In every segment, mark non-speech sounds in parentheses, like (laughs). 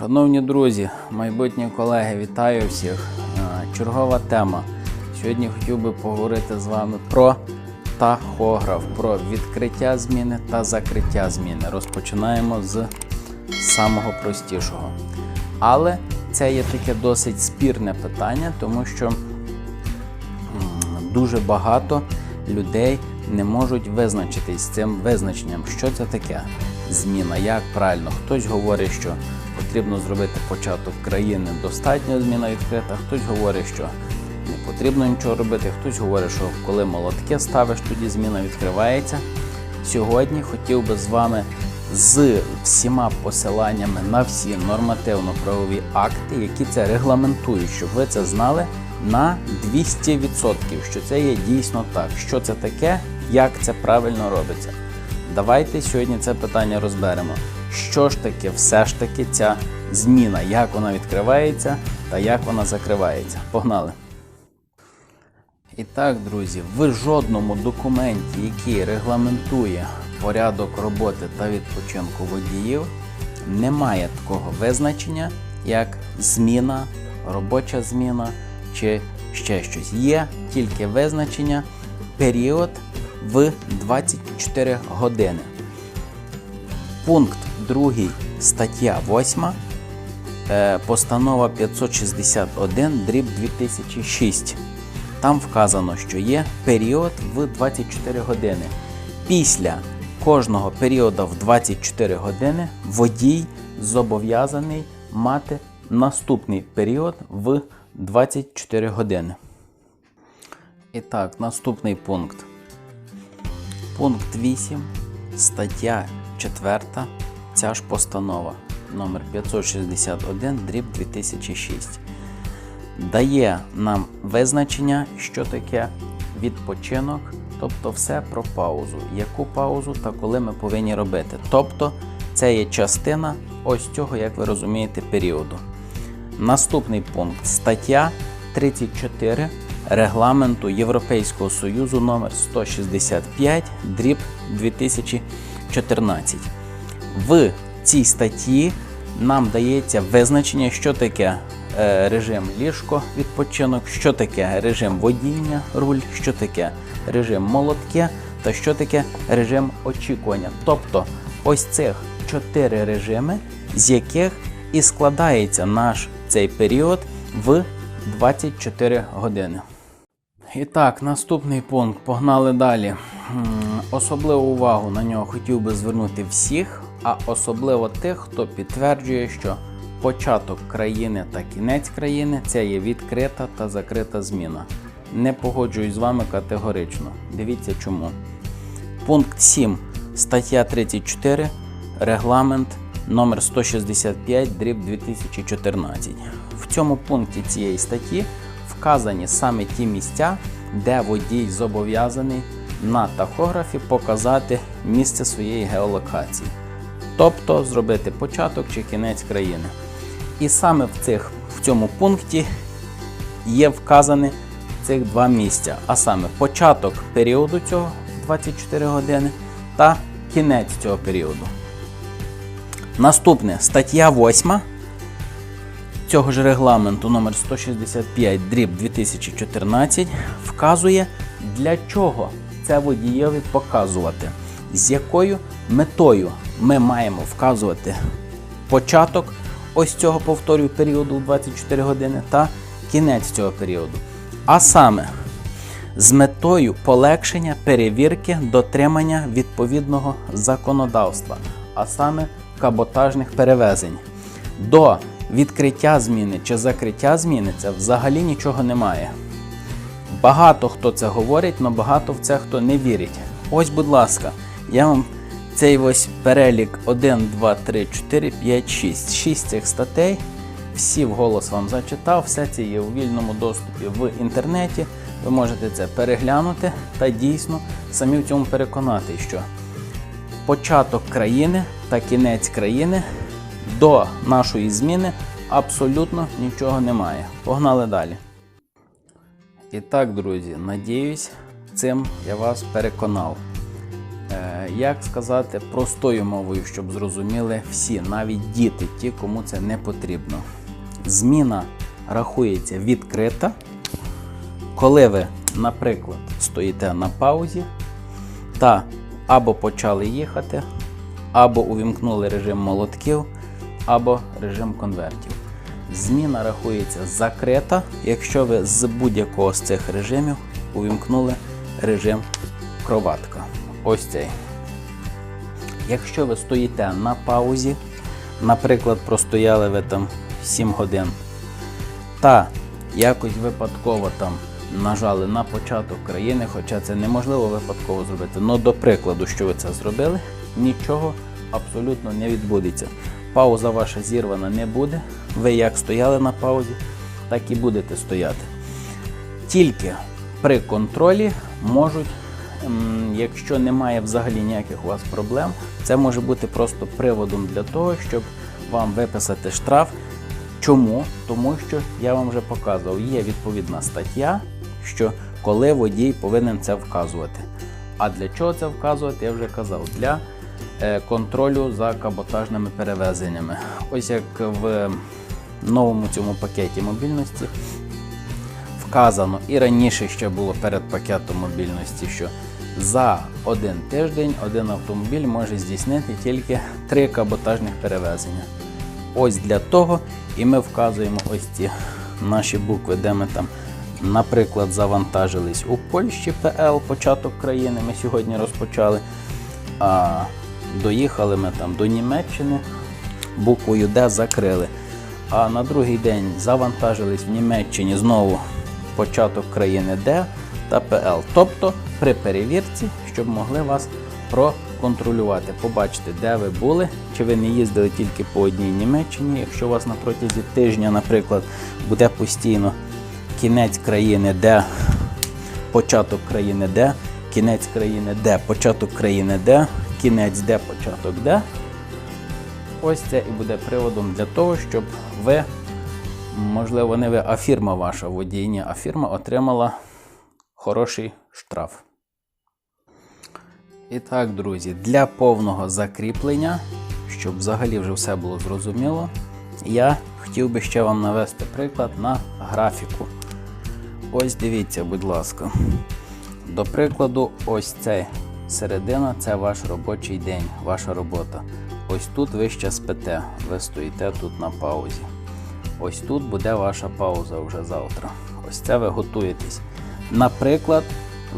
Шановні друзі, майбутні колеги, вітаю всіх. Е, Чергова тема. Сьогодні хотів би поговорити з вами про тахограф, про відкриття зміни та закриття зміни. Розпочинаємо з самого простішого. Але це є таке досить спірне питання, тому що дуже багато людей не можуть визначитись з цим визначенням, що це таке зміна, як правильно. Хтось говорить, що потрібно зробити початок країни, достатньо зміна відкрита, хтось говорить, що не потрібно нічого робити, хтось говорить, що коли молотки ставиш, тоді зміна відкривається. Сьогодні хотів би з вами з всіма посиланнями на всі нормативно-правові акти, які це регламентують, щоб ви це знали на 200%, що це є дійсно так. Що це таке, як це правильно робиться. Давайте сьогодні це питання розберемо. Що ж таке все ж таки ця зміна, як вона відкривається та як вона закривається. Погнали! І так, друзі, в жодному документі, який регламентує порядок роботи та відпочинку водіїв, немає такого визначення, як зміна, робоча зміна чи ще щось. Є тільки визначення період в 24 години. Пункт 2 стаття 8 е, постанова 561 дріб 2006. Там вказано, що є період в 24 години. Після кожного періоду в 24 години водій зобов'язаний мати наступний період в 24 години. І так, наступний пункт. Пункт 8, стаття 4, ця ж постанова номер 561 дріб 2006 дає нам визначення, що таке відпочинок, тобто все про паузу, яку паузу та коли ми повинні робити. Тобто це є частина ось цього, як ви розумієте, періоду. Наступний пункт стаття 34 регламенту Європейського Союзу номер 165 дріб 2014. В цій статті нам дається визначення, що таке е, режим ліжко відпочинок, що таке режим водіння, руль, що таке режим молотки та що таке режим очікування. Тобто ось цих чотири режими, з яких і складається наш цей період в 24 години. І так, наступний пункт. Погнали далі. Особливу увагу на нього хотів би звернути всіх, а особливо тих, хто підтверджує, що початок країни та кінець країни це є відкрита та закрита зміна. Не погоджуюсь з вами категорично. Дивіться чому. Пункт 7, стаття 34, регламент номер 165 дріб 2014. В цьому пункті цієї статті вказані саме ті місця, де водій зобов'язаний на тахографі показати місце своєї геолокації, тобто зробити початок чи кінець країни. І саме в, цих, в цьому пункті є вказані цих два місця, а саме початок періоду цього 24 години та кінець цього періоду. Наступне стаття 8 цього ж регламенту номер 165 дріб 2014 вказує, для чого це водієві показувати, з якою метою ми маємо вказувати початок ось цього повторюю періоду у 24 години та кінець цього періоду. А саме з метою полегшення перевірки дотримання відповідного законодавства, а саме каботажних перевезень. До відкриття зміни чи закриття зміни це взагалі нічого немає. Багато хто це говорить, але багато в це хто не вірить. Ось, будь ласка, я вам цей ось перелік 1, 2, 3, 4, 5, 6. 6 цих статей. Всі вголос вам зачитав, все це є у вільному доступі в інтернеті. Ви можете це переглянути та дійсно самі в цьому переконати, що початок країни та кінець країни до нашої зміни абсолютно нічого немає. Погнали далі. І так, друзі, надіюсь, цим я вас переконав. Е, Як сказати простою мовою, щоб зрозуміли всі, навіть діти, ті, кому це не потрібно. Зміна рахується відкрита, коли ви, наприклад, стоїте на паузі та або почали їхати, або увімкнули режим молотків, або режим конвертів. Зміна рахується закрита, якщо ви з будь-якого з цих режимів увімкнули режим кроватка. Ось цей. Якщо ви стоїте на паузі, наприклад, простояли ви там 7 годин, та якось випадково там нажали на початок країни, хоча це неможливо випадково зробити. але до прикладу, що ви це зробили, нічого абсолютно не відбудеться. Пауза ваша зірвана не буде. Ви як стояли на паузі, так і будете стояти. Тільки при контролі можуть, якщо немає взагалі ніяких у вас проблем, це може бути просто приводом для того, щоб вам виписати штраф. Чому? Тому що я вам вже показував, є відповідна стаття, що коли водій повинен це вказувати. А для чого це вказувати, я вже казав. Для е, контролю за каботажними перевезеннями. Ось як в новому цьому пакеті мобільності вказано і раніше ще було перед пакетом мобільності, що за один тиждень один автомобіль може здійснити тільки три каботажних перевезення. Ось для того і ми вказуємо ось ці наші букви, де ми там, наприклад, завантажились у Польщі ПЛ, початок країни. Ми сьогодні розпочали. А доїхали ми там до Німеччини, буквою Д закрили. А на другий день завантажились в Німеччині знову початок країни Д та ПЛ. Тобто при перевірці, щоб могли вас проконтролювати, побачити, де ви були, чи ви не їздили тільки по одній Німеччині. Якщо у вас на протязі тижня, наприклад, буде постійно кінець країни Д, початок країни Д, кінець країни Д, початок країни Д, кінець Д, початок Д. Ось це і буде приводом для того, щоб ви, можливо, не ви, а фірма ваша водійня, а фірма отримала хороший штраф. І так, друзі, для повного закріплення, щоб взагалі вже все було зрозуміло, я хотів би ще вам навести приклад на графіку. Ось дивіться, будь ласка. До прикладу, ось цей середина це ваш робочий день, ваша робота. Ось тут ви ще спите, ви стоїте тут на паузі. Ось тут буде ваша пауза вже завтра. Ось це ви готуєтесь. Наприклад,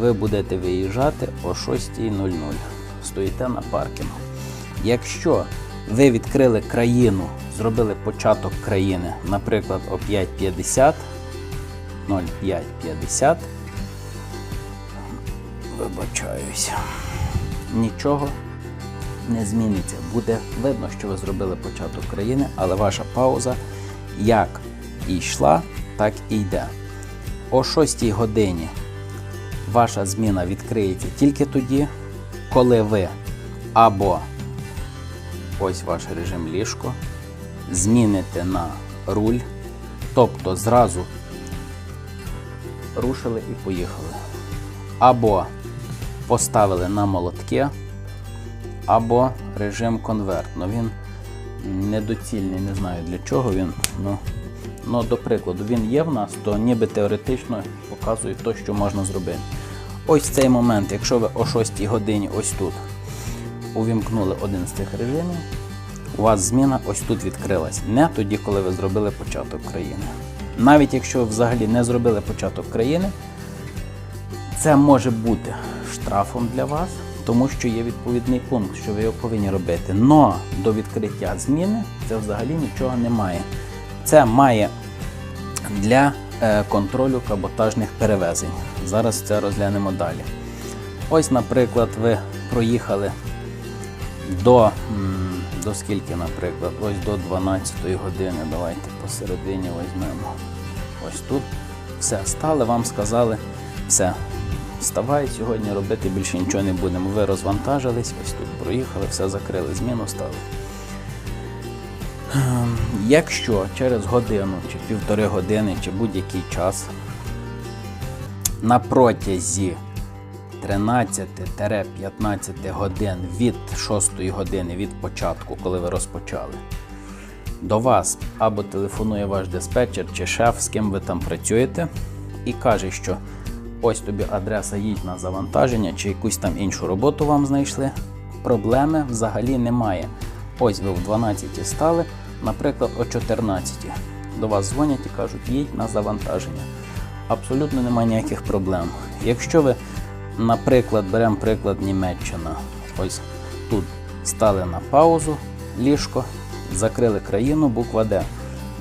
ви будете виїжджати о 6.00. Стоїте на паркінгу. Якщо ви відкрили країну, зробили початок країни, наприклад, о 5.50, 05.50, вибачаюся, нічого не зміниться. Буде видно, що ви зробили початок країни, але ваша пауза як і йшла, так і йде. О 6 годині ваша зміна відкриється тільки тоді, коли ви або ось ваш режим ліжко, зміните на руль, тобто зразу рушили і поїхали. Або поставили на молотки, або режим конверт. Ну він недоцільний, не знаю для чого він. Ну, ну, до прикладу, він є в нас, то ніби теоретично показує те, що можна зробити. Ось цей момент, якщо ви о 6 годині ось тут увімкнули один з цих режимів, у вас зміна ось тут відкрилась. Не тоді, коли ви зробили початок країни. Навіть якщо ви взагалі не зробили початок країни, це може бути штрафом для вас, тому що є відповідний пункт, що ви його повинні робити. Но до відкриття зміни це взагалі нічого немає. Це має для контролю каботажних перевезень. Зараз це розглянемо далі. Ось, наприклад, ви проїхали до, до скільки, наприклад, ось до 12 години. Давайте посередині візьмемо. Ось тут все стали, вам сказали, все. Вставай, сьогодні робити більше нічого не будемо. Ви розвантажились, ось тут проїхали, все закрили, зміну стали. Ем, Якщо через годину чи півтори години, чи будь-який час на протязі 13-15 годин від 6 години від початку, коли ви розпочали, до вас або телефонує ваш диспетчер чи шеф, з ким ви там працюєте, і каже, що ось тобі адреса їдь на завантаження чи якусь там іншу роботу вам знайшли. Проблеми взагалі немає. Ось ви в 12 стали, наприклад, о 14 до вас дзвонять і кажуть, їдь на завантаження. Абсолютно немає ніяких проблем. Якщо ви, наприклад, беремо приклад Німеччина, ось тут стали на паузу, ліжко, закрили країну, буква Д.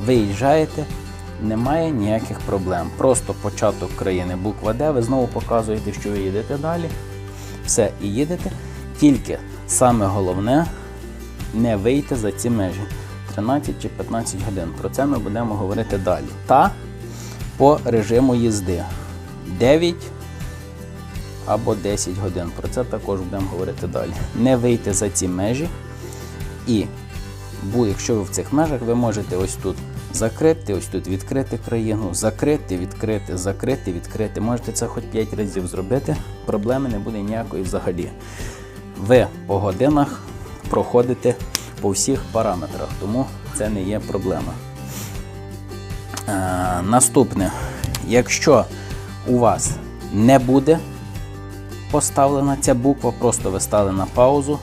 Виїжджаєте, немає ніяких проблем. Просто початок країни, буква Д, ви знову показуєте, що ви їдете далі. Все, і їдете. Тільки саме головне не вийти за ці межі 13 чи 15 годин. Про це ми будемо говорити далі. Та по режиму їзди 9 або 10 годин. Про це також будемо говорити далі. Не вийти за ці межі. І бо якщо ви в цих межах, ви можете ось тут закрити, ось тут відкрити країну, закрити, відкрити, закрити, відкрити. Можете це хоч 5 разів зробити, проблеми не буде ніякої взагалі. Ви по годинах проходите по всіх параметрах, тому це не є проблема. Е, наступне, якщо у вас не буде поставлена ця буква, просто ви стали на паузу.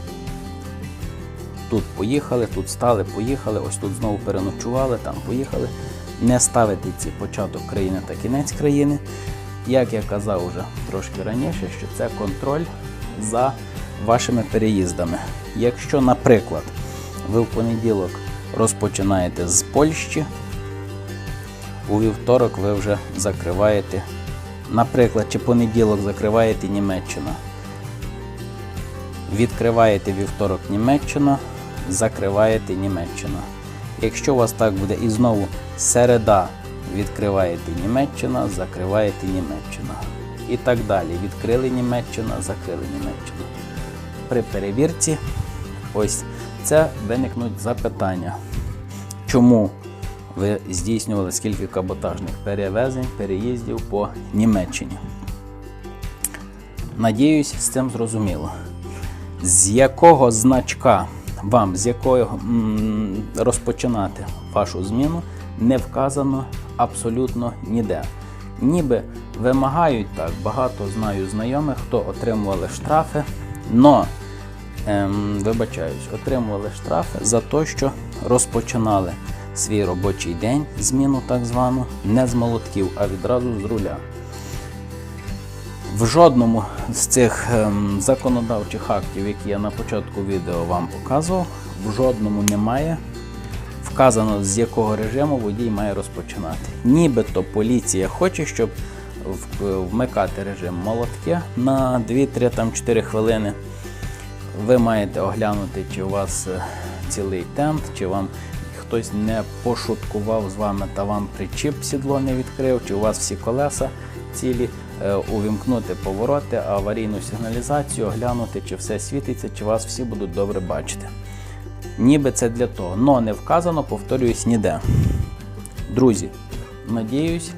Тут поїхали, тут стали, поїхали, ось тут знову переночували, там поїхали. Не ставити ці початок країни та кінець країни. Як я казав вже трошки раніше, що це контроль за вашими переїздами. Якщо, наприклад, ви в понеділок розпочинаєте з Польщі, у вівторок ви вже закриваєте, наприклад, чи понеділок закриваєте Німеччину. Відкриваєте вівторок Німеччину, закриваєте Німеччину. Якщо у вас так буде і знову середа відкриваєте Німеччина, закриваєте Німеччину. І так далі. Відкрили Німеччину, закрили Німеччину. При перевірці ось це виникнуть запитання. Чому ви здійснювали скільки каботажних перевезень, переїздів по Німеччині? Надіюсь, з цим зрозуміло. З якого значка вам, з якого розпочинати вашу зміну, не вказано абсолютно ніде. Ніби вимагають так, багато знаю знайомих, хто отримували штрафи, но ем, вибачаюсь, отримували штрафи за те, що розпочинали свій робочий день, зміну так звану, не з молотків, а відразу з руля. В жодному з цих ем, законодавчих актів, які я на початку відео вам показував, в жодному немає вказано, з якого режиму водій має розпочинати. Нібито поліція хоче, щоб вмикати режим молотки на 2-3-4 хвилини. Ви маєте оглянути, чи у вас е, цілий тент, чи вам хтось не пошуткував з вами та вам причіп сідло не відкрив, чи у вас всі колеса цілі, е, увімкнути повороти, аварійну сигналізацію, оглянути, чи все світиться, чи вас всі будуть добре бачити. Ніби це для того, но не вказано, повторююсь, ніде. Друзі, надіюсь,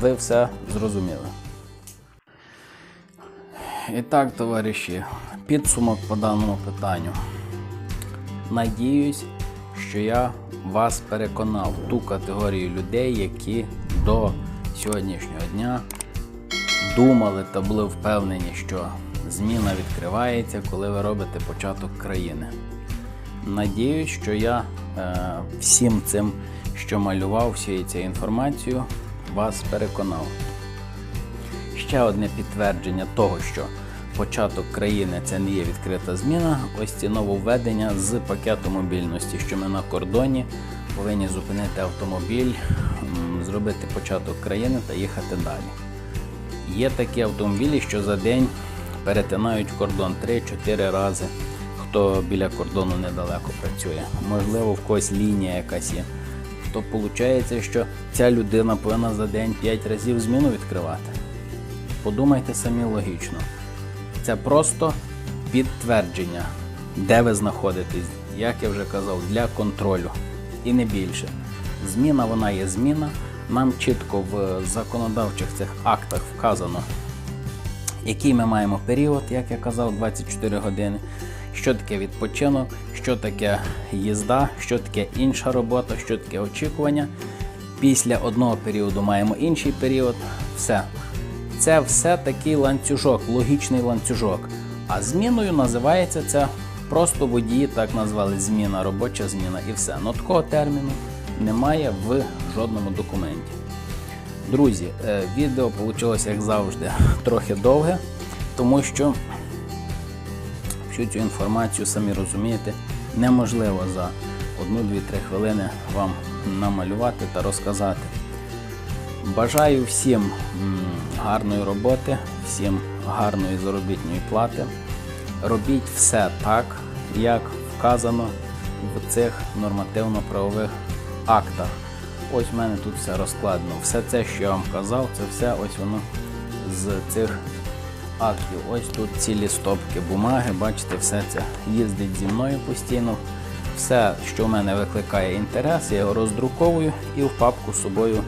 ви все зрозуміли. І так, товариші, підсумок по даному питанню. Надіюсь, що я вас переконав ту категорію людей, які до сьогоднішнього дня думали та були впевнені, що зміна відкривається, коли ви робите початок країни. Надіюсь, що я е, всім цим, що малював, всією цією інформацією, вас переконав. Ще одне підтвердження того, що початок країни це не є відкрита зміна. Ось ці нововведення з пакету мобільності, що ми на кордоні повинні зупинити автомобіль, зробити початок країни та їхати далі. Є такі автомобілі, що за день перетинають кордон 3-4 рази. Хто біля кордону недалеко працює. Можливо, в когось лінія якась є. То виходить, що ця людина повинна за день 5 разів зміну відкривати. Подумайте самі логічно. Це просто підтвердження, де ви знаходитесь, як я вже казав, для контролю. І не більше. Зміна вона є зміна. Нам чітко в законодавчих цих актах вказано, який ми маємо період, як я казав, 24 години, що таке відпочинок, що таке їзда, що таке інша робота, що таке очікування. Після одного періоду маємо інший період. Все. Це все такий ланцюжок, логічний ланцюжок. А зміною називається це просто водії, так назвали зміна, робоча зміна і все. Но такого терміну немає в жодному документі. Друзі, е, відео вийшло, як завжди, (laughs) трохи довге, тому що всю цю інформацію, самі розумієте, неможливо за 1-2-3 хвилини вам намалювати та розказати. Бажаю всім гарної роботи, всім гарної заробітної плати. Робіть все так, як вказано в цих нормативно-правових актах. Ось в мене тут все розкладено. Все це, що я вам казав, це все ось воно з цих актів. Ось тут цілі стопки бумаги, бачите, все це їздить зі мною постійно. Все, що в мене викликає інтерес, я його роздруковую і в папку з собою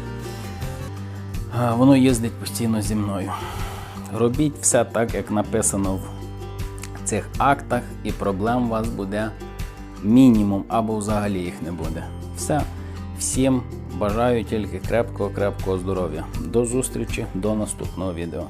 Воно їздить постійно зі мною. Робіть все так, як написано в цих актах, і проблем у вас буде мінімум або взагалі їх не буде. Все. Всім бажаю тільки крепкого, крепкого здоров'я. До зустрічі, до наступного відео.